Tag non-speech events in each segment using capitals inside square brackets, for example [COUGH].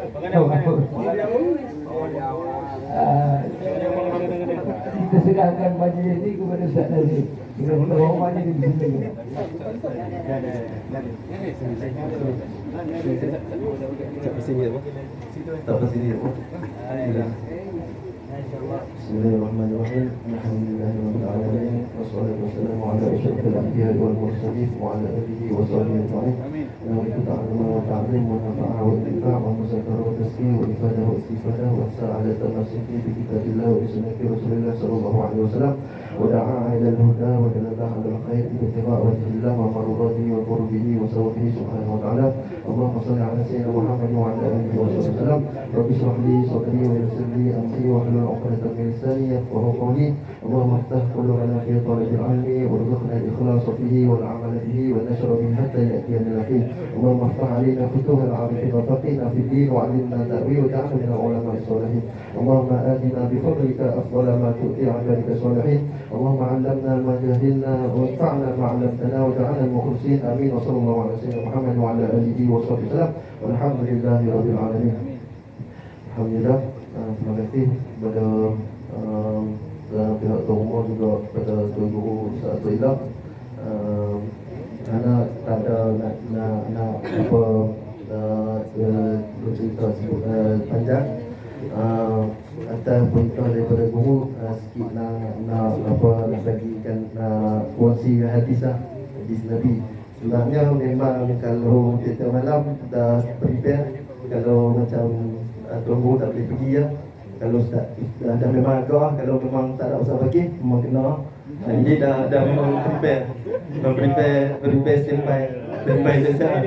Kita serahkan majlis ini kepada Ustaz Nazir. Kita tahu majlis di sini. Tak sini apa? Tak sini apa? Bismillahirrahmanirrahim. Alhamdulillahirabbil alamin. Wassalatu wassalamu ala asyrafil anbiya'i wal mursalin wa ala alihi wa sahbihi ajma'in. Nabi ta'ala wa ta'lim wa nafa'a wa ittiqa' wa muzakkara wa tazkiyah wa ifadah wa istifadah wa sa'ala ودعا إلى الهدى وجلب أحد الخير ابتغاء وجه الله ومرضاته وقربه وسوفه سبحانه وتعالى. اللهم صل على سيدنا محمد وعلى آله وصحبه وسلم. رب اشرح لي صدري ويسر لي أمري واحلل عقدة من لساني يفقه قولي. اللهم افتح كل على في طلب العلم وارزقنا الإخلاص فيه والعمل به والنشر به حتى يأتينا اليقين. اللهم افتح علينا فتوح العارفين وفقنا في الدين وعلمنا تأويل وتعلمنا من العلماء الصالحين. اللهم آتنا بفضلك أفضل ما تؤتي عن ذلك الصالحين. اللهم علمنا ما جهلنا وانفعنا ما علمتنا واجعلنا المخلصين آمين وصلى الله على سيدنا محمد وعلى آله وصحبه وسلم والحمد لله رب العالمين Alhamdulillah uh, Terima kasih kepada uh, uh, pihak Tuan Umar juga kepada Tuan Guru Ustaz Atul Ilah uh, Kerana tak ada nak, nak, nak apa uh, uh, bercerita uh, panjang uh, atas perintah daripada guru uh, sikit nak, nak apa nak bagikan uh, kongsi hadis lah hadis Nabi sebenarnya memang kalau kita malam dah prepare kalau macam uh, tuan guru tak boleh pergi ya kalau tak dah, dah memang agak lah. kalau memang tak ada usaha bagi memang kena uh, jadi dah dah memang prepare memang prepare prepare standby standby lah.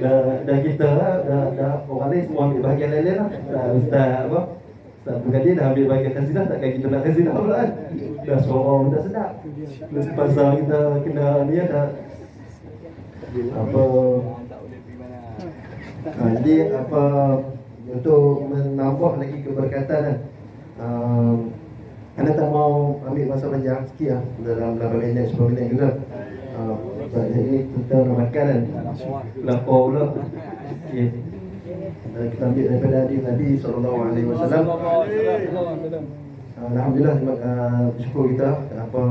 dah, dah kita lah dah, dah orang lain semua ambil bahagian lain-lain lah ustaz apa Ustaz Berkadir dah ambil bahagian khazinah takkan kita nak khazinah pula kan? Dah suara dah sedap. Pasal kita kena ni dah apa? Ha, jadi apa untuk menambah lagi keberkatan kan um, anda tak mau ambil masa panjang sikit lah dalam 8 minit 10 minit juga. Uh, sebab ini kita nak makan kan? Lapar pula. Okay. Uh, kita ambil daripada hadis Nabi sallallahu alaihi wasallam. Alhamdulillah uh, bersyukur kita apa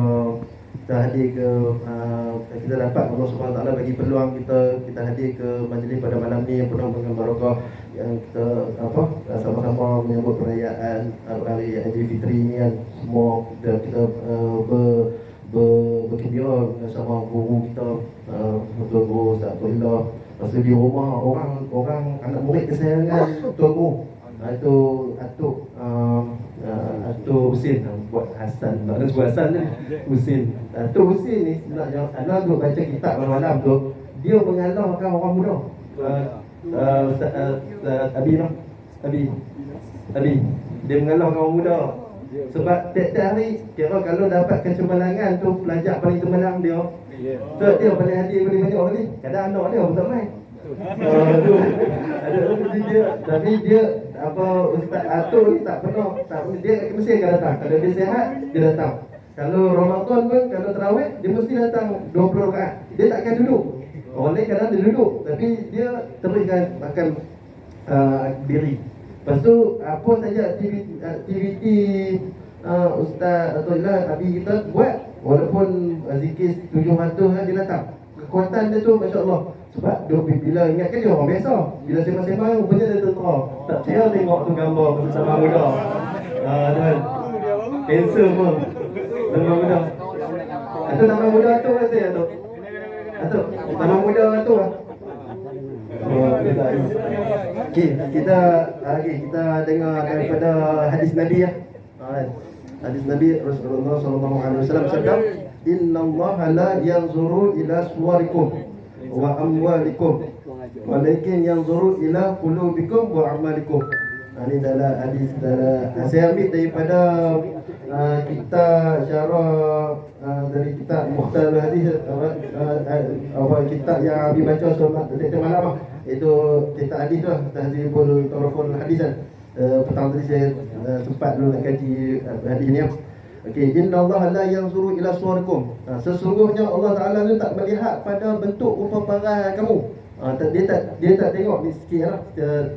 kita hadir ke uh, kita dapat Allah Subhanahu taala bagi peluang kita kita hadir ke majlis pada malam ni yang penuh dengan barakah yang kita apa sama-sama menyambut perayaan hari Aidilfitri ni kan semua kita, kita uh, ber, ber, bergembira bersama guru kita uh, Guru Ustaz Tuhilah Lepas tu di rumah orang orang anak murid kesayangan [LAUGHS] Tuan Guru uh, Itu Atuk um, uh, Atuk Husin uh, buat Hasan. Tak ada sebut Hasan kan? Husin. Atuk Husin ni sebenarnya Anak tu baca kitab malam-malam tu Dia mengalahkan orang muda. Uh, uh, Ustaz uh, uh, Abi no? Abi. Abi. Dia mengalahkan orang muda sebab tiap-tiap hari Kira kalau dapat kecemerlangan tu Pelajar paling cemerlang dia. So dia paling hadir paling banyak ni Kadang anak dia pun tak main. Uh, tu. ada dia tapi dia apa ustaz atur ni tak pernah tak pernah dia mesti akan datang. Kalau dia sihat dia datang. Kalau Ramadan pun kalau tarawih dia mesti datang 20 rakaat. Dia takkan duduk. Orang lain kadang dia duduk tapi dia teruskan makan uh, diri lepas tu apa saja aktiviti, aktiviti uh, ustaz atau ialah Nabi kita buat. Walaupun uh, zikir 700 kan dia datang. Kekuatan dia tu masya-Allah. Sebab dia bila ingatkan dia orang biasa. Bila sembang-sembang rupanya dia tentera tak percaya tengok tu gambar bersama muda. Ah tuan cancer pun. Nama muda. Atau nama muda tu kata ya tu atau nama muda tu lah Okey, kita lagi kita dengar daripada hadis Nabi ya. Ah, Hadis Nabi Rasulullah sallallahu alaihi wasallam sabda, "Inna Allah la yanzuru ila suwarikum wa amwalikum walakin yanzuru ila qulubikum wa a'malikum." Ini dalam hadis dalam saya ambil daripada uh, kita syarah uh, dari kitab Muhtar Hadis uh, uh, apa kitab yang Abi baca semalam tadi malam lah. Itu kitab hadis lah Tahzibul Taraful Hadis kan uh, petang tadi saya uh, sempat dulu nak kaji uh, hadis ni Okey, inna Allah la yanzuru ila suwarikum. Ha, sesungguhnya Allah Taala tu tak melihat pada bentuk rupa parah kamu. Ha, dia tak dia tak tengok ni sikit lah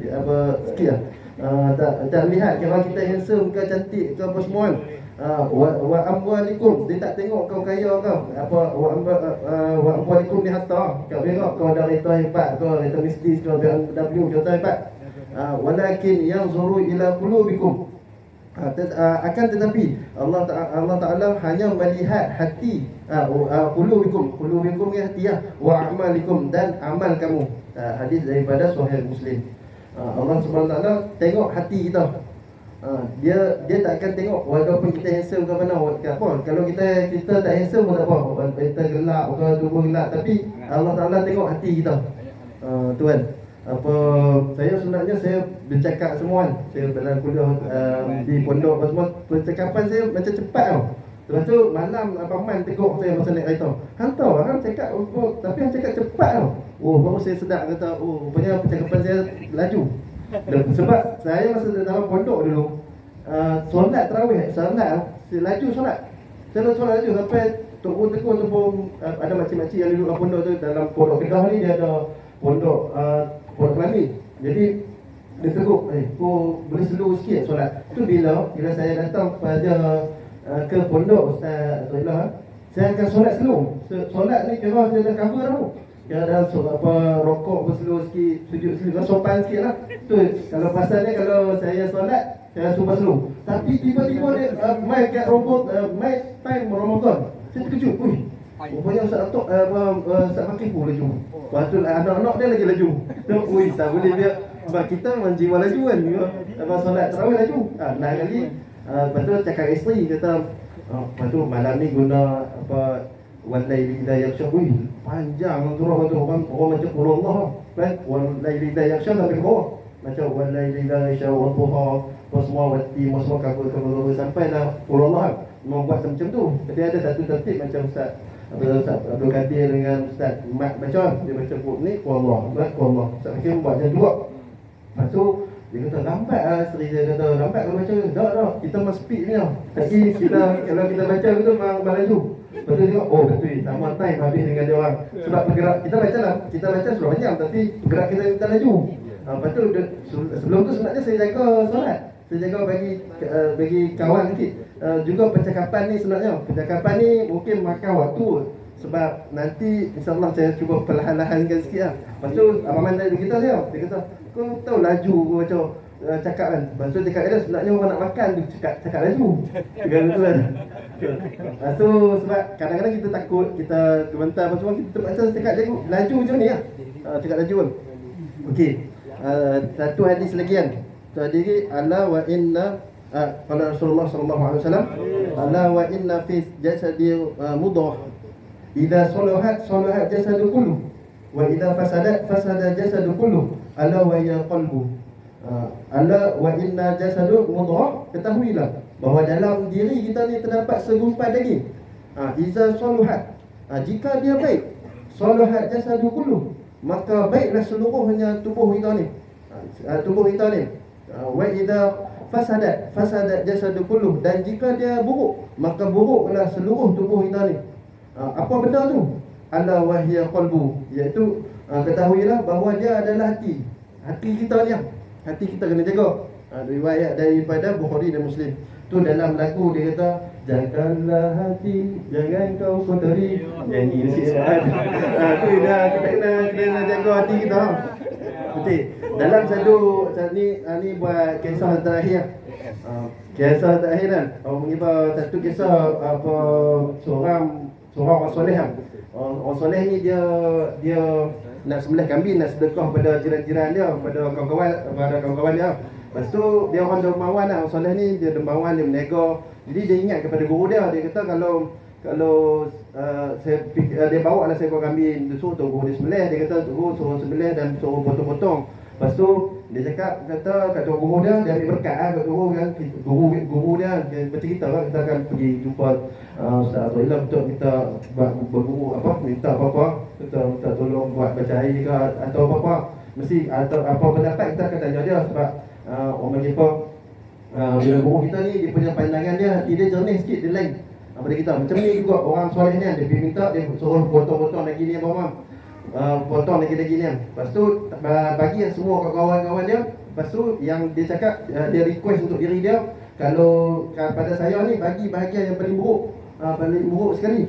apa sikit lah uh, tak tak lihat kalau kita handsome ke cantik ke apa semua kan uh, wa, wa amwalikum. Dia tak tengok kau kaya kau. Apa wa amba uh, wa amwalikum ni harta. Kau tengok kau ada kereta hebat kau kereta Mercedes kau BMW kereta hebat uh, walakin yanzuru ila qulubikum. Ha, uh, akan tetapi Allah Taala Allah Taala hanya melihat hati uh, uh, qulubikum. Qulubikum hati ya. Wa amalikum dan amal kamu. Uh, hadis daripada sahih muslim. Uh, Allah Subhanahu Taala tengok hati kita uh, dia dia tak akan tengok walaupun kita handsome ke mana ke apa kalau kita kita tak handsome pun tak apa kita gelap ke tubuh gelap tapi Allah Taala tengok hati kita. Uh, tuan apa saya sebenarnya saya bercakap semua kan. Saya dalam kuliah uh, di pondok apa semua percakapan saya macam cepat tau. Lepas tu malam Abang Man tegur saya masa naik kereta. Hantar orang cakap oh, oh, Tapi yang cakap cepat tau. Oh baru saya sedar kata Oh rupanya percakapan saya laju Sebab saya masa dalam pondok dulu uh, Solat terawih Solat Saya laju solat. Saya solat laju sampai Tok Guru tegur tu pun uh, Ada makcik-makcik yang duduk dalam pondok tu Dalam pondok Kedah ni dia ada Pondok uh, Pondok Kelami Jadi dia tegur Eh kau boleh slow sikit solat. Tu bila Bila saya datang pada uh, ke pondok Ustaz Zoilah Saya akan solat slow So- Solat ni kira saya dah cover tau Dah so, apa rokok pun slow sikit Sujud sikit sopan sikit lah. Tu kalau pasalnya kalau saya solat Saya super slow. Tapi tiba-tiba dia uh, Main kat robot uh, Main time Ramadan. Saya terkejut. Ui. Rupanya Ustaz Datuk uh, uh, Ustaz Fakir pun laju. Lepas tu anak-anak dia lagi laju. Tu ui tak boleh dia. Sebab kita memang jiwa laju kan. Lepas solat terawih laju. Ha, Lain kali uh, Lepas tu cakap isteri kata uh, Lepas tu malam ni guna apa Walai lidah yaksha Ui panjang. Surah tu Orang, orang macam Qul Allah kan? Walai lidah yaksha sampai ke bawah Macam walai lidah yaksha Wadduha Apa semua wati Semua cover cover Sampai dah Qul Allah Memang buat macam tu. Jadi ada satu tertib macam Ustaz Abdul Ustaz Abdul Kadir dengan Ustaz Mat baca dia baca buku ni ku Allah ku Allah. Ustaz Hakim buat macam dua Lepas tu dia kata lambat lah. Isteri dia kata lambat kalau baca. Tak tak. Kita must speed ni tau. Tapi kita kalau kita baca tu memang melaju Lepas tu tengok oh betul sama time habis dengan dia orang. Sebab bergerak kita baca lah kita baca surah panjang tapi bergerak kita kita laju. Ha, lepas tu sebelum tu sebenarnya saya jaga solat. Saya jaga bagi uh, bagi kawan sikit. Uh, juga percakapan ni sebenarnya percakapan ni mungkin makan waktu. Sebab nanti insyaAllah saya cuba perlahan-lahankan sikit lah. Lepas tu Abang Man tadi kita dia Dia kata kau tahu laju kau macam uh, cakap kan? Lepas tu cakap dia sebenarnya orang nak makan tu cakap, cakap laju. [LAUGHS] Kata tu kan Lepas tu sebab kadang-kadang kita takut Kita gementar apa semua Kita macam cakap dia laju macam ni lah. Uh, Cakap laju kan Okey. Uh, Satu hadis lagi kan? Hadis lagi Ala wa inna uh, Kalau Rasulullah SAW Ala wa inna fi jasadi uh, mudah Idza salahat salahat jasadu kullu. Wa idza fasadat fasada jasadu kullu. Ala wa ya qalbu. Ala wa inna jasadu mudghah ketahuilah bahawa dalam diri kita ni terdapat segumpal daging uh, idza salahat uh, jika dia baik salahat jasadu kullu maka baiklah seluruhnya tubuh kita ni uh, tubuh kita ni uh, wa idza fasadat fasadat jasadu kullu dan jika dia buruk maka buruklah seluruh tubuh kita ni Uh, apa benda tu? Ala wahya qalbu iaitu uh, ketahuilah bahawa dia adalah hati. Hati kita ni. Hati kita kena jaga. Uh, riwayat daripada Bukhari dan Muslim. Tu dalam lagu dia kata jagalah hati jangan kau kotori. Nyanyi sikit. Ah tu dah kita kena kena jaga hati kita. Betul. Dalam satu ni uh, ni buat kisah terakhir. Uh, kisah terakhir kan. Oh mengibar satu kisah apa seorang seorang orang soleh kan. Orang, orang soleh ni dia dia nak sembelih kambing nak sedekah pada jiran-jiran dia, pada kawan-kawan pada kawan-kawan dia. Lepas tu dia orang dermawan lah, soleh ni dia dermawan, dia menego. Jadi dia ingat kepada guru dia, dia kata kalau kalau uh, saya uh, dia bawa lah seekor kambing, dia suruh tu guru dia sembelih, dia kata guru suruh sembelih dan suruh potong-potong. Lepas tu dia cakap kata kata guru dia dia ambil berkat ah kat guru kan guru guru dia dia bercerita lah kita akan pergi jumpa uh, Ustaz Abdullah untuk kita buat berguru apa minta apa-apa. Kita minta tolong buat baca air ke atau apa-apa. Mesti atau apa pendapat kita akan tanya dia sebab uh, orang kita uh, bila guru kita ni dia punya pandangan dia hati dia jernih sikit dia lain daripada kita macam ni juga orang soleh ni dia pergi minta dia suruh potong-potong lagi ni apa-apa uh, potong lagi-lagi ni kan. Lepas tu bagi yang semua kawan-kawan dia, lepas tu yang dia cakap uh, dia request untuk diri dia kalau pada saya ni bagi bahagian yang paling buruk, uh, paling buruk sekali.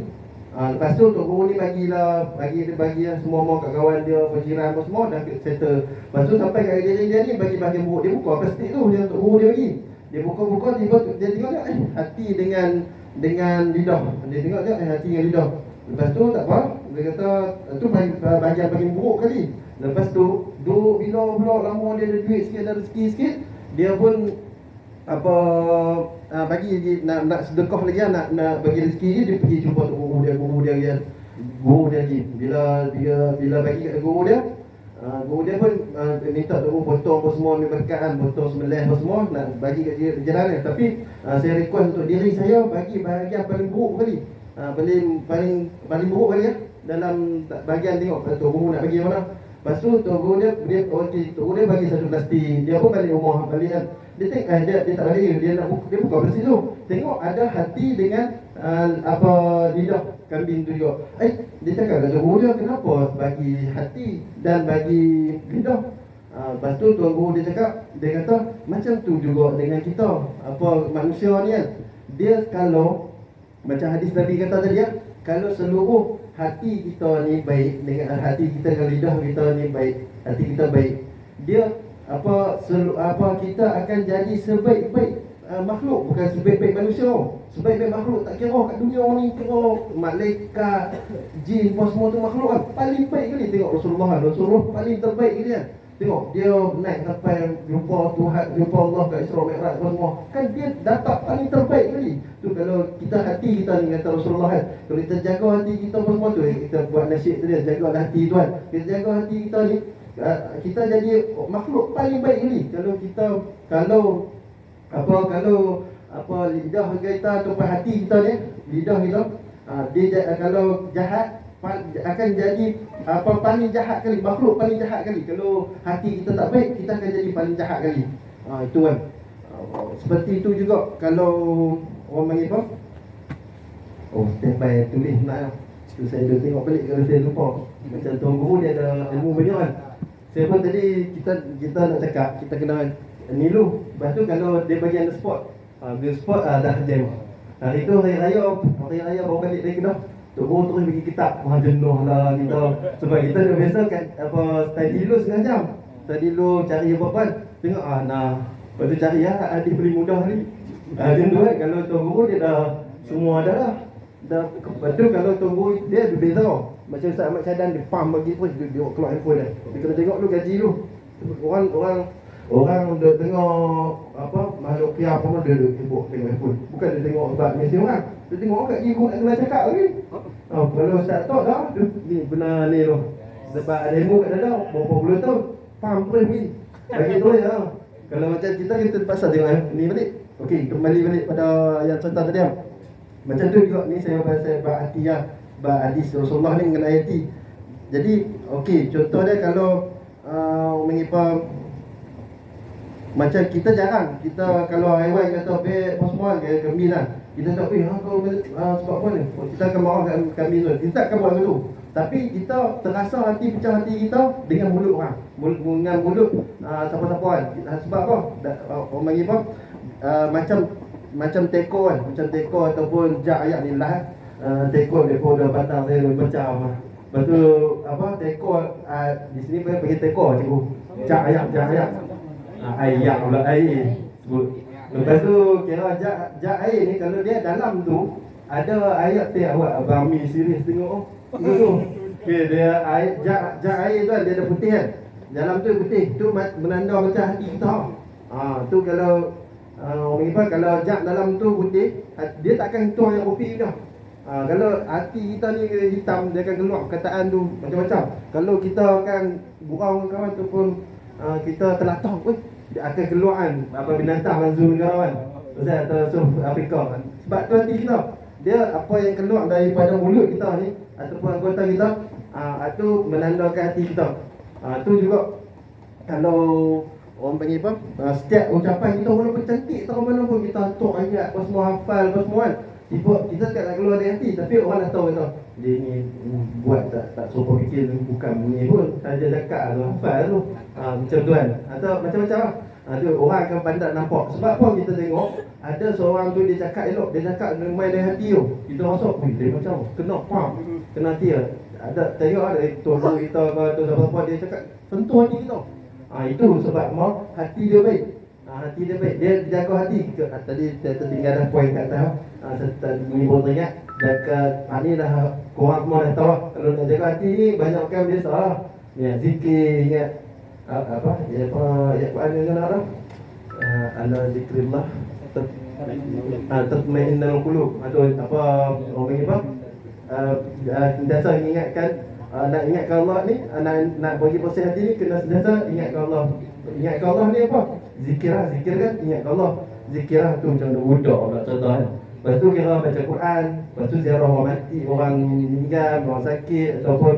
Uh, lepas tu Tok Guru ni bagilah bagi dia bagi yang semua mau kat kawan dia, penjiran apa semua dah settle. Lepas tu sampai kat diri dia ni bagi bahagian buruk dia buka plastik tu yang Tok Guru dia bagi. Dia buka-buka tiba dia tengok dia eh, hati dengan dengan lidah. Dia tengok dia eh, hati dengan lidah. Lepas tu tak apa, dia kata tu bagi- bahagian paling buruk kali. Lepas tu duk bila pula lama dia ada duit sikit ada rezeki sikit, dia pun apa uh, bagi lagi nak nak sedekah lagi lah, nak nak bagi rezeki dia, dia pergi jumpa guru dia guru dia dia guru dia lagi bila dia bila bagi kat guru dia uh, guru dia pun uh, minta guru potong apa semua ambil berkat kan potong sembelih apa semua nak bagi kat dia jalan dia tapi uh, saya request untuk diri saya bagi bahagian paling buruk kali uh, paling paling paling buruk kali ya dalam bahagian tengok tok guru nak bagi mana Lepas tu Tok Guru dia dia okey Tok Guru dia bagi satu plastik. Dia pun balik rumah balik kan. Dia tengok eh, dia dia tak balik dia nak buka, dia buka plastik tu. Tengok ada hati dengan uh, apa lidah kambing tu juga. Eh dia cakap kat Guru dia kenapa bagi hati dan bagi lidah. Uh, lepas tu Tuan Guru dia cakap Dia kata macam tu juga dengan kita Apa manusia ni kan Dia kalau Macam hadis Nabi kata tadi ya Kalau seluruh hati kita ni baik Dengan hati kita dengan lidah kita ni baik Hati kita baik Dia apa selu, apa kita akan jadi sebaik-baik uh, makhluk. Bukan sebaik-baik manusia. Sebaik-baik makhluk. Tak kira kat dunia ni kira malaikat jin apa semua tu makhluk kan. Paling baik kali tengok Rasulullah kan. Rasulullah paling terbaik kali kan. Tengok dia naik sampai jumpa Tuhan jumpa Allah kat Isra Mi'raj apa semua. Kan dia dapat paling terbaik kali. Tu kalau kita hati kita ni kata Rasulullah kan. Kalau kita jaga hati kita apa semua tu kita buat nasyid tu dia jaga hati tu kan kita jaga hati kita ni kita jadi makhluk paling baik ni. Kalau kita kalau apa kalau apa lidah kita ataupun hati kita ni lidah kita uh, dia ja- kalau jahat akan jadi apa paling jahat kali makhluk paling jahat kali. Kalau hati kita tak baik kita akan jadi paling jahat kali. Uh, itu kan. Uh, seperti itu juga kalau orang panggil apa? Oh standby tulis nak tu saya dah tengok balik kalau saya lupa. Macam tuan guru dia ada ilmu banyak kan. Saya pun tadi kita kita nak cakap kita kena nilu lepas tu kalau dia bagi the spot uh, the spot uh, dah jam. Hari tu hari raya hari raya baru balik dari Kedah. Tok Guru terus bagi kitab Wah jenuh lah kita. Sebab kita dah biasa kan Apa Study dulu setengah jam. Study dulu cari apa-apa Tengok ah nah Lepas tu cari lah Adik paling mudah ni. Ah, Macam tu kan. Kalau Tok Guru dia dah Semua dah. lah Dah tu kalau Guru Dia ada beza tau Macam Ustaz Ahmad Syadan Dia pam bagi terus Dia, dia keluar handphone dia Dia kena tengok dulu gaji tu Orang Orang Orang dia tengok apa makhluk kia apa pun dia dia sibuk tengok handphone. Bukan dia tengok sebab mesti orang. Dia tengok kat ibu nak kena cakap lagi. Oh, kalau Ustaz tak dah, ni benar ni tu. Sebab ada ilmu kat dalam berapa puluh tahun. Faham pun ni. Bagi tu ya. Kalau macam kita kita terpaksa tengok ni balik. Okey, kembali balik pada yang cerita tadi. Macam tu juga ni saya bahasa bab hati ya. Bab Rasulullah ni mengenai hati. Jadi okey, contoh dia kalau uh, mengapa macam kita jarang. Kita kalau haiwan kata be apa semua? Ke kambing lah. Kita tak pergi ha kau uh, sebab apa ni? Oh, kita akan marah kat kambing tu kita akan buat gitu tapi kita terasa hati pecah hati kita dengan mulut orang. Mulut dengan mulut uh, siapa-siapa kan sebab apa? Uh, orang panggil apa? Uh, macam macam teko kan macam teko ataupun jak ayat ni lah uh, teko teko dah batang saya baca apa Lepas tu apa teko uh, di sini panggil teko cikgu jak ayat jak ayat Ah, air pula air sebut. Lepas tu kira jak jak air ni kalau dia dalam tu ada ayat tu awak abang mi serius tengok oh. Tu. Okay, dia air jak jak air tu dia ada putih kan. Dalam tu putih. Tu menanda macam hati kita. Ah tu kalau uh, orang apa kalau jak dalam tu putih, ha- dia takkan tuang yang kopi dah. Ha, kalau hati kita ni hitam dia akan keluar perkataan tu macam-macam. Kalau kita akan gurau kawan tu pun uh, kita telatah pun dia akan keluar kan apa binatang dan zoo kan. Ustaz atau Suf Afrika kan. Sebab tu hati kita. Dia apa yang keluar daripada mulut kita ni ataupun anggota kita ah uh, itu menandakan hati kita. Ah uh, tu juga kalau orang panggil apa? Uh, setiap ucapan kita walaupun cantik tahu mana pun kita atuk ayat apa semua hafal apa semua kan. Tiba kita tak nak keluar dari hati tapi orang dah tahu kata dia ni buat tak tak serupa fikir bukan ni pun. Saja cakap tu hafal tu. Ha, macam tu kan. Atau macam-macam lah. Tu orang akan pandang nampak. Sebab apa kita tengok ada seorang tu dia cakap elok dia cakap main dari hati tu. Kita "Ui, dia macam kena pam kena hati lah. Ada tengok ada tolong kita ke tu siapa-siapa. Dia cakap sentuh hati kita ha, itu sebab mau hati dia baik. Ha, hati dia baik. Dia jaga hati. Ha, tadi saya tertinggal dah poin kat atas. Ha, ni pun teringat. Jaga ha, ni dah korang semua dah tahu kalau nak jaga hati ni banyak kan biasa. Ya, zikir ingat ha, apa ya apa ya ni kan ada uh, ala zikrillah tet- ah, tatmainnul qulub. Atau apa orang panggil apa? Uh, uh, sentiasa ingatkan uh, nak ingatkan Allah ni uh, nak nak bagi bersih hati ni kena sentiasa ingatkan Allah. Ingatkan Allah ni apa? Zikir lah zikir kan ingatkan Allah. Zikir lah tu macam wudu pula contoh kan Lepas tu kira baca Quran Lepas tu ziarah orang mati Orang meninggal Orang sakit Ataupun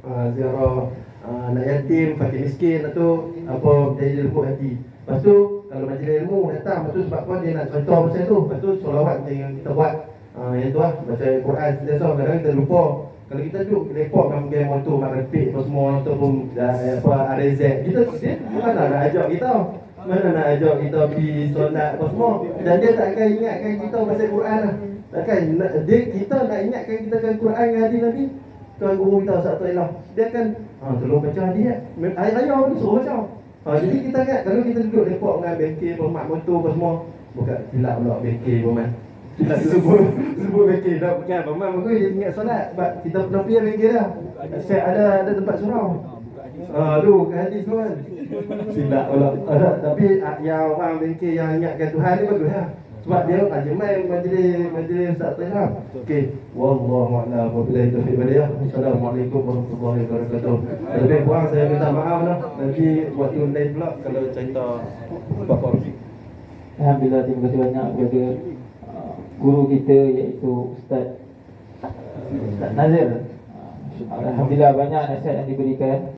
uh, Ziarah uh, Anak yatim Fakir miskin Atau Apa Jadi lembut hati. Lepas tu Kalau majlis ilmu datang Lepas tu sebab apa Dia nak contoh pasal tu? Lepas tu solawat yang kita buat uh, Yang tu lah. Baca Quran. Sentiasa kadang-kadang kita lupa. Kalau kita duduk report dengan game motor mak repeat apa semua ataupun uh, apa RZ kita dia mana nak ajak kita. Mana nak ajak kita pergi solat apa semua. Dan dia tak akan ingatkan kita pasal Quran lah. Takkan nak- dia kita nak ingatkan kita kan Quran dengan hadis Nabi. Tuan guru kita Ustaz Tailah dia akan ha, tolong baca hadis ya ayah-ayah ni suruh baca. Ha, jadi kita kan kalau kita duduk report dengan bengkel pemak motor apa semua bukan silap pula bengkel pemak Silap sebut sebut bengkel dah bukan pemak motor dia ingat solat sebab kita pernah pergi bengkel dah saya ada ada tempat surau Ah, tu ke hadis tu kan. Silap pula. Ah, tapi ah, yang orang bengkel yang ingatkan Tuhan ni bagus lah. Sebab dia aja main majlis majlis Ustaz Tayyib. Okey. Wallahu a'lam wa billahi taufiq wal hidayah. Assalamualaikum warahmatullahi wabarakatuh. Lebih kurang saya minta maaf lah. Nanti waktu lain pula kalau cerita apa-apa. Alhamdulillah terima kasih banyak kepada guru kita iaitu Ustaz Ustaz Nazir. Alhamdulillah banyak nasihat yang diberikan.